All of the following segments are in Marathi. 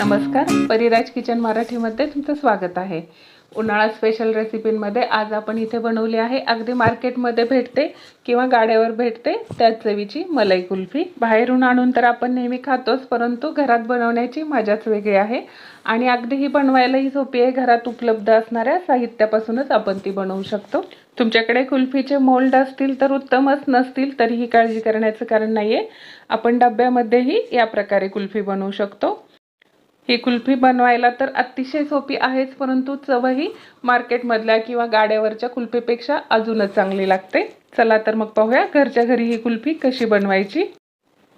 नमस्कार. परिराज किचन मराठीमध्ये तुमचं स्वागत आहे. उन्हाळा स्पेशल रेसिपींमध्ये आज आपण इथे बनवली आहे. अगदी मार्केटमध्ये भेटते किंवा गाड्यावर भेटते त्याच चवीची मलाई कुल्फी. बाहेरून आणून तर आपण नेहमी खातोच परंतु घरात बनवण्याची मजाच वेगळी आहे. आणि अगदी ही बनवायलाही सोपी आहे. घरात उपलब्ध असणाऱ्या साहित्यापासूनच आपण ती बनवू शकतो. तुमच्याकडे कुल्फीचे मोल्ड असतील तर उत्तमच नसतील तरीही काळजी करण्याचं कारण नाही आहे आपण डब्यामध्येही या प्रकारे कुल्फी बनवू शकतो. ही कुल्फी बनवायला तर अतिशय सोपी आहेच परंतु चवही मार्केटमधल्या किंवा गाड्यावरच्या कुल्फीपेक्षा अजूनच चांगली लागते. चला तर मग पाहूया घरच्या घरी ही कुल्फी कशी बनवायची.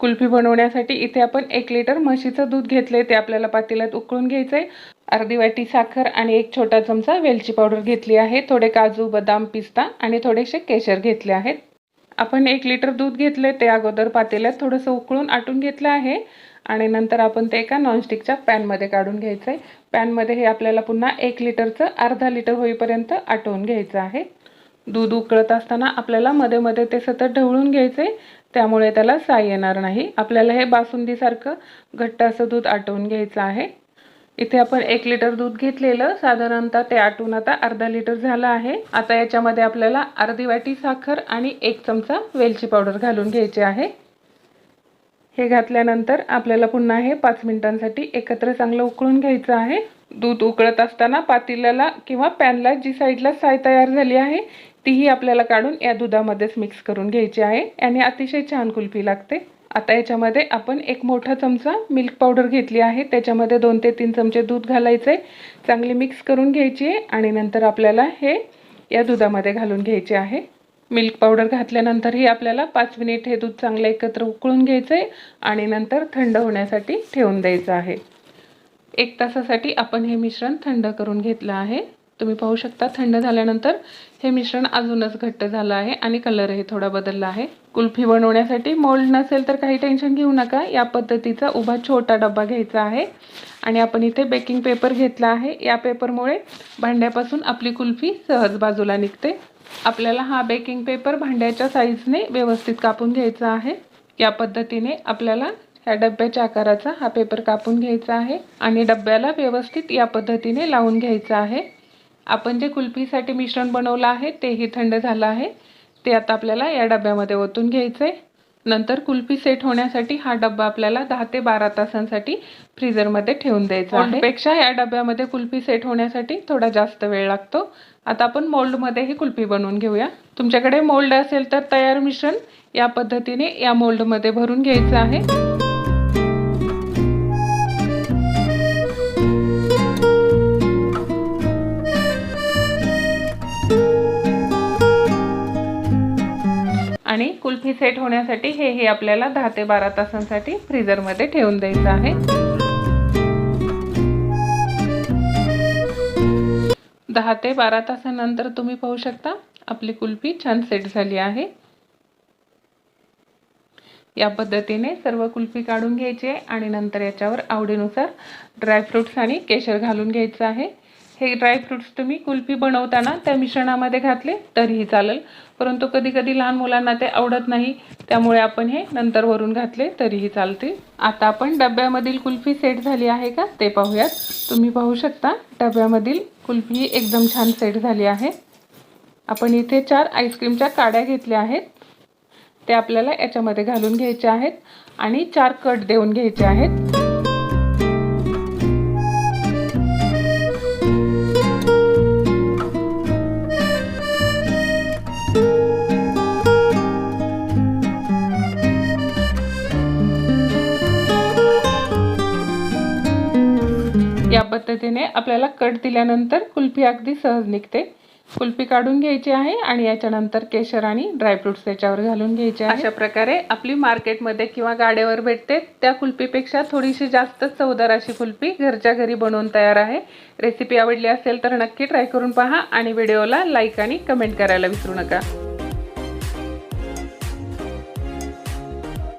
कुल्फी बनवण्यासाठी इथे आपण एक लिटर म्हशीचं दूध घेतले ते आपल्याला पातेल्यात उकळून घ्यायचं आहे अर्धी वाटी साखर आणि एक छोटा चमचा वेलची पावडर घेतली आहे थोडे काजू बदाम पिस्ता आणि थोडेसे केशर घेतले आहेत. आपण एक लिटर दूध घेतले ते अगोदर पातेल्यात थोडंसं उकळून आटून घेतलं आहे. आणि नंतर आपण ते एका नॉनस्टिकच्या पॅनमध्ये काढून घ्यायचं आहे पॅनमध्ये हे आपल्याला पुन्हा एक लिटरचं अर्धा लिटर होईपर्यंत आटवून घ्यायचं आहे. दूध उकळत असताना आपल्याला मध्ये मध्ये ते सतत ढवळून घ्यायचे त्यामुळे त्याला साय येणार नाही. आपल्याला हे बासुंदीसारखं घट्ट असं दूध आटवून घ्यायचं आहे. इथे आपण एक लिटर दूध घेतलेलं. साधारणतः ते आटून आता अर्धा लिटर झालं आहे. आता याच्यामध्ये आपल्याला अर्धी वाटी साखर आणि एक चमचा वेलची पावडर घालून घ्यायची आहे. हे घातल्यानंतर आपल्याला पुन्हा हे पाच मिनिटांसाठी एकत्र चांगलं उकळून घ्यायचं आहे. दूध उकळत असताना पातेल्याला किंवा पॅनला जी साईडला साय तयार झाली आहे तीही आपल्याला काढून या दुधामध्येच मिक्स करून घ्यायची आहे. याने अतिशय छान कुल्फी लागते. आता याच्यामध्ये आपण एक मोठा चमचा मिल्क पावडर घेतली आहे. त्याच्यामध्ये दोन ते तीन चमचे दूध घालायचं आहे चांगली मिक्स करून घ्यायची आहे आणि नंतर आपल्याला हे या दुधामध्ये घालून घ्यायचे आहे. मिल्क पावडर घातल्यानंतरही आपल्याला पाच मिनिट हे दूध चांगलं एकत्र उकळून घ्यायचं आहे आणि नंतर थंड होण्यासाठी ठेवून द्यायचं आहे. एक तासासाठी आपण हे मिश्रण थंड करून घेतलं आहे. तुम्ही पाहू शकता थंड झाल्यानंतर हे मिश्रण अजूनच घट्ट झालं आहे आणि कलरही थोडा बदलला आहे. कुल्फी बनवण्यासाठी मोल्ड नसेल तर काही टेन्शन घेऊ नका. या पद्धतीचा उभा छोटा डबा घ्यायचा आहे. आणि आपण इथे बेकिंग पेपर घेतला आहे. या पेपरमुळे भांड्यापासून आपली कुल्फी सहज बाजूला निघते. आपल्याला हा बेकिंग पेपर भांड्याच्या साईजने व्यवस्थित कापून घ्यायचा आहे. या पद्धतीने आपल्याला ह्या डब्याच्या आकाराचा हा पेपर कापून घ्यायचा आहे. आणि डब्याला व्यवस्थित या पद्धतीने लावून घ्यायचं आहे. आपण जे कुल्फीसाठी मिश्रण बनवलं आहे तेही थंड झालं आहे. ते आता आपल्याला या डब्यामध्ये ओतून घ्यायचं आहे नंतर कुल्फी सेट होण्यासाठी हा डब्बा आपल्याला दहा ते बारा तासांसाठी फ्रीजरमध्ये ठेवून द्यायचा आहे. पेक्षा या डब्यामध्ये कुल्फी सेट होण्यासाठी थोडा जास्त वेळ लागतो. आता आपण मोल्डमध्ये ही कुल्फी बनवून घेऊया. तुमच्याकडे मोल्ड असेल तर तयार मिश्रण या पद्धतीने या मोल्डमध्ये भरून घ्यायचं आहे. कुल्फी सेट होण्यासाठी हे हे आपल्याला दहा ते बारा तासांसाठी फ्रीजरमध्ये ठेवून द्यायचं आहे. दहा ते बारा तासानंतर तुम्ही पाहू शकता आपली कुल्फी छान सेट झाली आहे. या पद्धतीने सर्व कुल्फी काढून घ्यायची आहे आणि नंतर याच्यावर आवडीनुसार ड्रायफ्रूट्स आणि केशर घालून घ्यायचं आहे. हे ड्रायफ्रुट्स तुम्ही कुल्फी बनवताना त्या मिश्रणामध्ये घातले तरीही चालेल. परंतु कधी कधी लहान मुलांना ते आवडत नाही त्यामुळे आपण हे नंतर वरून घातले तरीही चालतील. आता आपण डब्यामधील कुल्फी सेट झाली आहे का ते पाहूयात. तुम्ही पाहू शकता डब्यामधील कुल्फी एकदम छान सेट झाली आहे. आपण इथे चार आईस्क्रीमच्या काड्या घेतल्या आहेत. ते आपल्याला याच्यामध्ये घालून घ्यायचे आहेत आणि चार कट देऊन घ्यायचे आहेत. या पद्धतीने आपल्याला कट दिल्यानंतर कुल्फी अगदी सहज निघते. कुल्फी काढून घ्यायची आहे आणि याच्यानंतर केशर आणि ड्रायफ्रुट्स त्याच्यावर घालून घ्यायचे अशा प्रकारे आपली मार्केटमध्ये किंवा गाड्यावर भेटते त्या कुल्फीपेक्षा थोडीशी जास्त चवदार अशी कुल्फी घरच्या घरी बनवून तयार आहे. रेसिपी आवडली असेल तर नक्की ट्राय करून पहा आणि व्हिडिओला लाईक आणि कमेंट करायला विसरू नका.